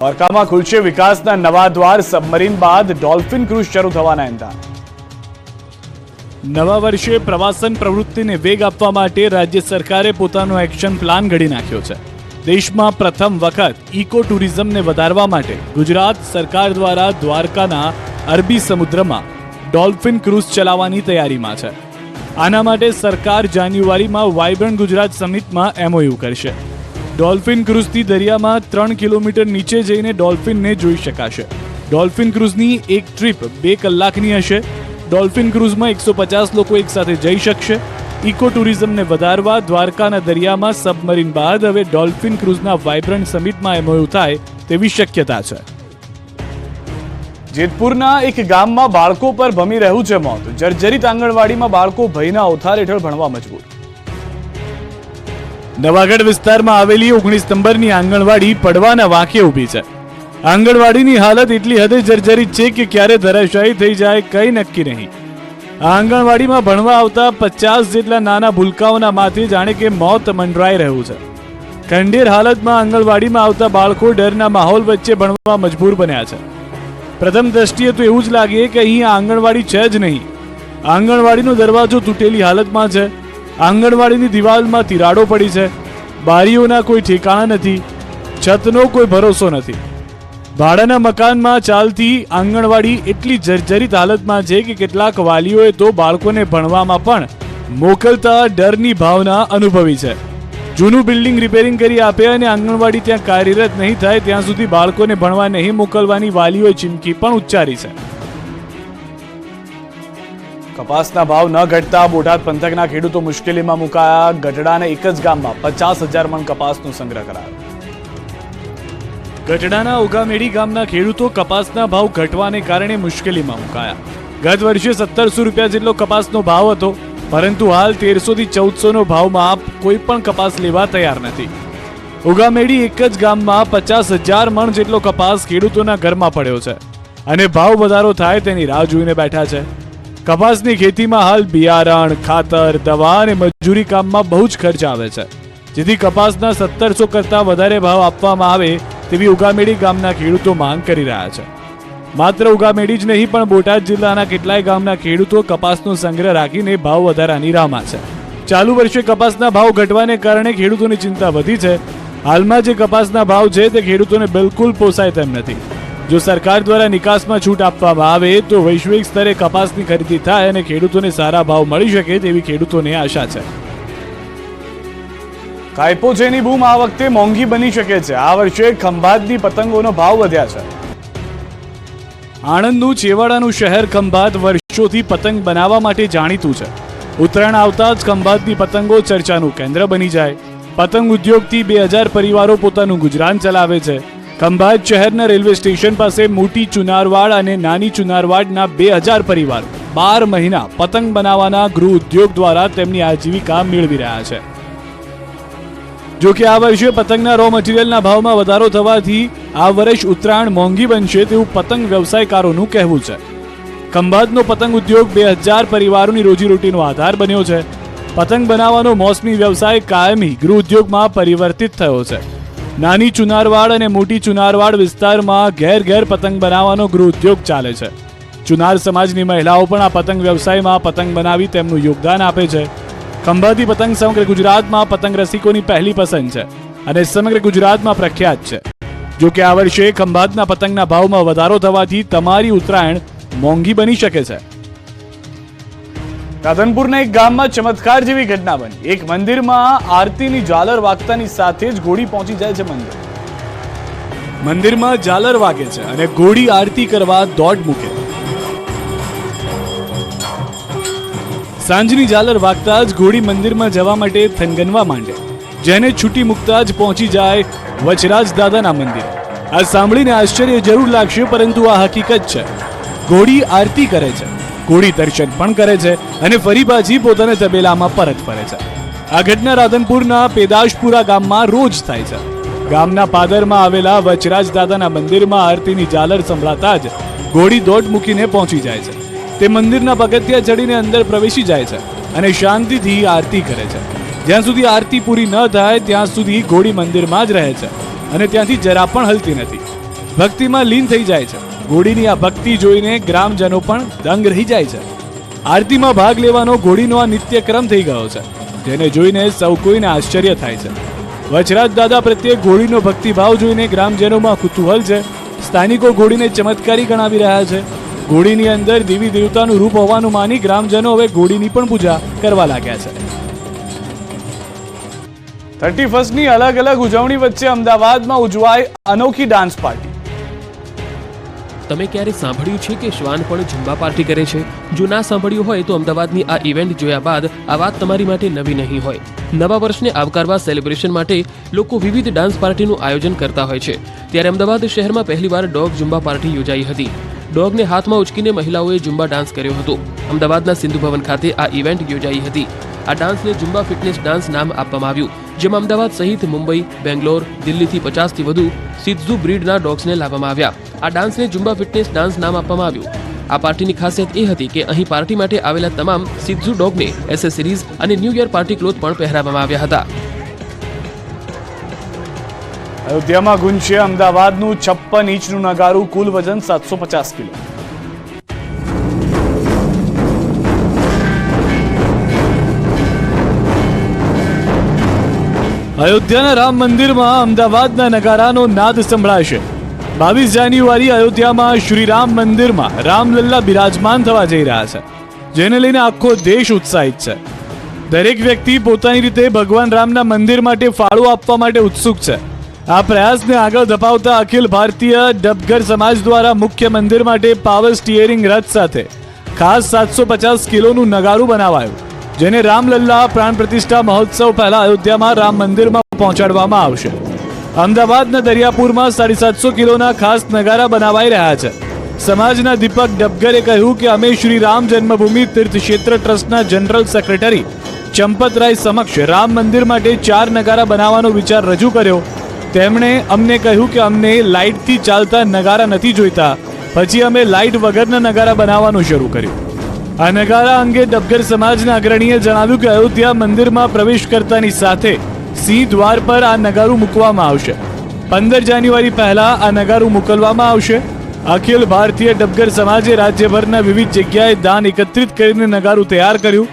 દ્વારકામાં ખુલશે વિકાસના નવા દ્વાર. સબમરીન બાદ ડોલ્ફિન ક્રૂઝ શરૂ થવાના એંધાણ. નવા વર્ષે પ્રવાસન પ્રવૃત્તિને વેગ આપવા માટે રાજ્ય સરકારે પોતાનો એક્શન પ્લાન ઘડી નાખ્યો છે. દેશમાં પ્રથમ વખત ઇકો ટુરિઝમને વધારવા માટે ગુજરાત સરકાર દ્વારા દ્વારકાના અરબી સમુદ્રમાં ડોલ્ફિન ક્રૂઝ ચલાવવાની તૈયારીમાં છે. આના માટે સરકાર જાન્યુઆરીમાં વાઇબ્રન્ટ ગુજરાત સમિટમાં એમઓયુ કરશે. ડોલ્ફિન ક્રૂઝથી દરિયામાં ત્રણ કિલોમીટર નીચે જઈને ડોલ્ફિનને જોઈ શકાશે. ડોલ્ફિન ક્રૂઝની એક ટ્રીપ બે કલાકની હશે. ડોલ્ફિન ક્રૂઝમાં એકસો પચાસ લોકો એકસાથે જઈ શકશે. ઇકો ટુરિઝમને વધારવા દ્વારકાના દરિયામાં સબમરીન બાદ હવે ડોલ્ફિન ક્રૂઝના વાઇબ્રન્ટ સમિટમાં એમઓયુ થાય તેવી શક્યતા છે. જેતપુરના એક ગામમાં બાળકો પર ભમી રહ્યું છે મોત. જર્જરિત આંગણવાડીમાં બાળકો ભયના ઓથાર હેઠળ ભણવા મજબૂર. નવાગઢ વિસ્તારમાં આવેલી ઓગણીસ નંબરની આંગણવાડી પડવાના વાંકે ઊભી છે. આંગણવાડીની હાલત એટલી હદે જર્જરિત છે કે ક્યારે ધરાશાયી થઈ જાય કઈ નક્કી નહીં. આ આંગણવાડીમાં ભણવા આવતા પચાસ જેટલા નાના ભૂલકાઓના માથે જાણે કે મોત મંડરાઈ રહ્યું છે. ખંડેર હાલતમાં આંગણવાડીમાં આવતા બાળકો ડરના માહોલ વચ્ચે ભણવા મજબૂર બન્યા છે. પ્રથમ દ્રષ્ટિએ તો એવું જ લાગે કે અહીં આંગણવાડી છે જ નહીં. આંગણવાડીનો દરવાજો તૂટેલી હાલતમાં છે. આંગણવાડીની દિવાલમાં તિરાડો પડી છે. બારીઓના કોઈ ઠેકાણા નથી. છતનો કોઈ ભરોસો નથી. ભાડાના મકાનમાં ચાલતી આંગણવાડી એટલી જર્જરિત હાલતમાં છે કે કેટલાક વાલીઓએ તો બાળકોને ભણવામાં પણ મોકલતા ડરની ભાવના અનુભવી છે. જૂનું બિલ્ડિંગ રિપેરિંગ કરી આપે અને આંગણવાડી ત્યાં કાર્યરત નહીં થાય, ત્યાં સુધી બાળકોને ભણવા નહીં મોકલવાની વાલીઓએ ચીમકી પણ ઉચ્ચારી છે. કપાસના ભાવ ન ઘટતા બોટાદ પંથકના ખેડૂતો મુશ્કેલીમાં મુકાયા. ગઢડાના એક જ ગામમાં પચાસ હજાર મણ કપાસનો સંગ્રહ કરાયો. ગઢડાના ઉગામેડી ગામના ખેડૂતો કપાસના ભાવ ઘટવાને કારણે મુશ્કેલીમાં મુકાયા. ગત વર્ષે સત્તરસો રૂપિયા જેટલો કપાસનો ભાવ હતો, પરંતુ હાલ તેરસો થી ચૌદસો નો ભાવમાં કોઈ પણ કપાસ લેવા તૈયાર નથી. ઉગામેડી એક જ ગામમાં પચાસ હજાર મણ જેટલો કપાસ ખેડૂતોના ઘરમાં પડ્યો છે અને ભાવ વધારો થાય તેની રાહ જોઈને બેઠા છે. કપાસની ખેતીમાં હાલ બિયારણ, ખાતર, દવા અને મજૂરી કામમાં બહુ જ ખર્ચ આવે છે. જેથી કપાસના સત્તરસો કરતાં વધારે ભાવ આપવામાં આવે તેવી ઉગામેડી ગામના ખેડૂતો માંગ કરી રહ્યા છે. માત્ર ઉગામેડી જ નહીં, પણ બોટાદ જિલ્લાના કેટલાય ગામના ખેડૂતો કપાસનો સંગ્રહ રાખીને ભાવ વધારાની રાહમાં છે. ચાલુ વર્ષે કપાસના ભાવ ઘટવાને કારણે ખેડૂતોની ચિંતા વધી છે. હાલમાં જે કપાસના ભાવ છે, તે ખેડૂતોને બિલકુલ પોસાય તેમ નથી. જો સરકાર દ્વારા નિકાસમાં છૂટ આપવામાં આવે તો વૈશ્વિક સ્તરે કપાસની ખરીદી થાય અને ખેડૂતોને સારા ભાવ મળી શકે તેવી ખેડૂતોને આશા છે. કાયપોચેની બૂમ આ વખતે મોંઘી બની શકે છે. આ વર્ષે ખંભાતની પતંગોનો ભાવ વધ્યા છે. આણંદનું છેવાડાનું શહેર ખંભાત વર્ષોથી પતંગ બનાવવા માટે જાણીતું છે. ઉત્તરાયણ આવતા જ ખંભાતની પતંગો ચર્ચાનું કેન્દ્ર બની જાય. પતંગ ઉદ્યોગથી બે હજાર પરિવારો પોતાનું ગુજરાન ચલાવે છે. ખંભાત શહેરના રેલવે સ્ટેશન પાસે મોટી ચુનારવાડ અને નાની ચુનારવાડના બે હજાર પરિવાર બાર મહિના પતંગ બનાવવાના ગૃહ ઉદ્યોગ દ્વારા તેમની આજીવિકા મેળવી રહ્યા છે. જોકે આ વર્ષે પતંગના રો મટીરિયલના ભાવમાં વધારો થવાથી આ વર્ષ ઉત્તરાયણ મોંઘી બનશે તેવું પતંગ વ્યવસાયકારોનું કહેવું છે. ખંભાતનો પતંગ ઉદ્યોગ બે હજાર પરિવારોની રોજીરોટીનો આધાર બન્યો છે. પતંગ બનાવવાનો મોસમી વ્યવસાય કાયમી ગૃહ ઉદ્યોગમાં પરિવર્તિત થયો છે. નાની ચુનારવાડ અને મોટી ચુનારવાડ વિસ્તારમાં ઘેર ઘેર પતંગ બનાવવાનો ગૃહ ઉદ્યોગ ચાલે છે. ચુનાર સમાજની મહિલાઓ પણ આ પતંગ વ્યવસાયમાં પતંગ બનાવી તેમનું યોગદાન આપે છે. ખંભાતી પતંગ સમગ્ર ગુજરાતમાં પતંગ રસિકોની પહેલી પસંદ છે અને સમગ્ર ગુજરાતમાં પ્રખ્યાત છે. જો કે આ વર્ષે ખંભાતના પતંગના ભાવમાં વધારો થવાથી તમારી ઉત્તરાયણ મોંઘી બની શકે છે. રાધનપુરના એક ગામમાં ચમત્કાર જેવી ઘટના બની. એક મંદિરમાં આરતીની ઝાલર વાગતાની સાથે જ ઘોડી પહોંચી જાય છે મંદિર. મંદિરમાં ઝાલર વાગે છે અને ઘોડી આરતી કરવા દોડ મૂકે. સાંજની ઝાલર વાગતા જ ઘોડી મંદિરમાં જવા માટે થનગનવા માંડે. જેને છૂટી મૂકતા જ પહોંચી જાય વચરાજ દાદાના મંદિર. આ સાંભળીને આશ્ચર્ય જરૂર લાગશે, પરંતુ આ હકીકત છે. ઘોડી આરતી કરે છે. ઘોડી દર્શન પણ કરે છે અને ફરી પાછી પોતાના તબેલામાં પરત ફરે છે. આ ઘટના રાધનપુરના પેદાશપુરા ગામમાં રોજ થાય છે. ગામના પાદરમાં આવેલા વચરાજ દાદાના મંદિરમાં આરતીની ઝાલર સંભળાતા જ ઘોડી દોટ મૂકીને પહોંચી જાય છે. તે મંદિરના પગથિયા ચડીને અંદર પ્રવેશી જાય છે અને શાંતિથી આરતી કરે છે. જ્યાં સુધી આરતી પૂરી ન થાય, ત્યાં સુધી ઘોડી મંદિરમાં જ રહે છે અને ત્યાંથી જરા પણ હલતી નથી. ભક્તિમાં લીન થઈ જાય છે. ઘોડીની આ ભક્તિ જોઈને ગ્રામજનો પણ દંગ રહી જાય છે. આરતીમાં ભાગ લેવાનો ઘોડીનો આ નિત્યક્રમ થઈ ગયો છે. જેને જોઈને સૌ કોઈને આશ્ચર્ય થાય છે. વચરાજ દાદા પ્રત્યે ઘોડીનો ભક્તિભાવ જોઈને ગ્રામજનોમાં કુતૂહલ છે. સ્થાનિકો ઘોડીને ચમત્કારી ગણાવી રહ્યા છે. ઘોડીની અંદર દેવી દેવતાનું રૂપ હોવાનું માની ગ્રામજનો હવે ઘોડીની પણ પૂજા કરવા લાગ્યા છે. થર્ટી ફર્સ્ટની અલગ અલગ ઉજવણી વચ્ચે અમદાવાદમાં ઉજવાય અનોખી ડાન્સ પાર્ટી તમે ક્યારે સાંભળ્યું છે કે શ્વાન પણ ઝુંબા પાર્ટી કરે છે? જો ના સાંભળ્યું હોય તો અમદાવાદની આ ઇવેન્ટ જોયા બાદ આ વાત તમારી માટે નવી નહીં હોય. નવા વર્ષને આવકારવા સેલિબ્રેશન માટે લોકો વિવિધ ડાન્સ પાર્ટીનું આયોજન કરતા હોય છે. ત્યારે અમદાવાદ શહેરમાં પહેલીવાર ડોગ ઝુંબા પાર્ટી યોજાઈ હતી. ડોગને હાથમાં ઉચકીને મહિલાઓએ ઝુંબા ડાન્સ કર્યો હતો. અમદાવાદના સિંધુ ભવન ખાતે આ ઇવેન્ટ યોજાઈ હતી. આ ડાન્સને ઝુંબા ફિટનેસ ડાન્સ નામ આપવામાં આવ્યું, જેમાં અમદાવાદ સહિત મુંબઈ, બેંગ્લોર, દિલ્હીથી પચાસથી વધુ સિદ્ધુ બ્રીડના ડોગ્સને લાવવામાં આવ્યા. આ ડાન્સને ઝુંબા ફિટનેસ ડાન્સ નામ આપવામાં આવ્યું. આ પાર્ટીની ખાસિયત એ હતી કે અહીં પાર્ટી માટે આવેલા તમામ સિદ્ધુ ડોગને એસેસરીઝ અને ન્યૂ યર પાર્ટી ક્લોથ પણ પહેરાવવામાં આવ્યા હતા. અયોધ્યામાં ગુંજશે અમદાવાદનું છપ્પન ઇંચનું નગારું, કુલ વજન સાતસો પચાસ કિલો. અયોધ્યાના રામ મંદિરમાં અમદાવાદના નગારાનો નાદ સંભળાશે બાવીસ જાન્યુઆરી અયોધ્યામાં શ્રી રામ મંદિરમાં રામલલ્લા બિરાજમાન થવા જઈ રહ્યા છે, જેને લઈને આખો દેશ ઉત્સાહિત છે. દરેક વ્યક્તિ પોતાની રીતે ભગવાન રામના મંદિર માટે ફાળો આપવા માટે ઉત્સુક છે. આ પ્રયાસને આગળ ધપાવતા અખિલ ભારતીય ડબગર સમાજ દ્વારા મુખ્ય મંદિર માટે પાવર સ્ટીયરિંગ રથ સાથે ખાસ સાતસો પચાસ કિલોનું નગારું બનાવાયું, જેને રામલલ્લા પ્રાણ પ્રતિષ્ઠા મહોત્સવ પહેલા અયોધ્યામાં રામ મંદિરમાં પહોંચાડવામાં આવશે. અમદાવાદના દરિયાપુરમાં સાડી સાતસો કિલોના ખાસ નગારા બનાવાઈ રહ્યા છે. સમાજના દીપક ડબગરે કહ્યું કે અમે શ્રી રામ જન્મભૂમિ તીર્થ ક્ષેત્ર ટ્રસ્ટના જનરલ સેક્રેટરી ચંપતરાય સમક્ષ રામ મંદિર માટે ચાર નગારા બનાવવાનો વિચાર રજૂ કર્યો તેમણે અમને કહ્યું કે અમને લાઇટથી ચાલતા નગારા નથી જોઈતા. પછી અમે લાઇટ વગરના નગારા બનાવવાનું શરૂ કર્યું. આ નગારા અંગે ડબગર સમાજના અગ્રણીએ જણાવ્યું કે અયોધ્યા મંદિરમાં પ્રવેશ કરતાની સાથે સિંહ દ્વાર પર આ નગારું મૂકવામાં આવશે. પંદર જાન્યુઆરી પહેલા આ નગારું મોકલવામાં આવશે. અખિલ ભારતીય ડબગર સમાજે રાજ્યભરના વિવિધ જગ્યાએ દાન એકત્રિત કરીને નગારું તૈયાર કર્યું.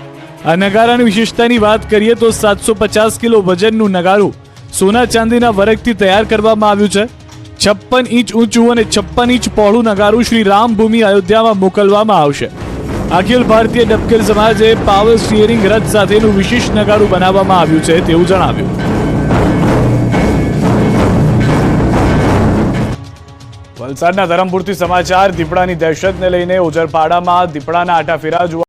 આ નગારાની વિશેષતાની વાત કરીએ તો સાતસો પચાસ કિલો વજનનું નગારું સોના ચાંદીના વરખથી તૈયાર કરવામાં આવ્યું છે. છપ્પન ઇંચ ઊંચું અને છપ્પન ઇંચ પહોળું નગારું શ્રી રામભૂમિ અયોધ્યામાં મોકલવામાં આવશે. અખિલ ભારતીય ડબકેલ સમાજે પાવર સ્ટીયરિંગ રથ સાથેનું વિશેષ નગારું બનાવવામાં આવ્યું છે તેવું જણાવ્યું. વલસાડના ધરમપુરથી સમાચાર, દીપડાની દહેશતને લઈને ઓજરપાડામાં દીપડાના આટાફેરા જોવા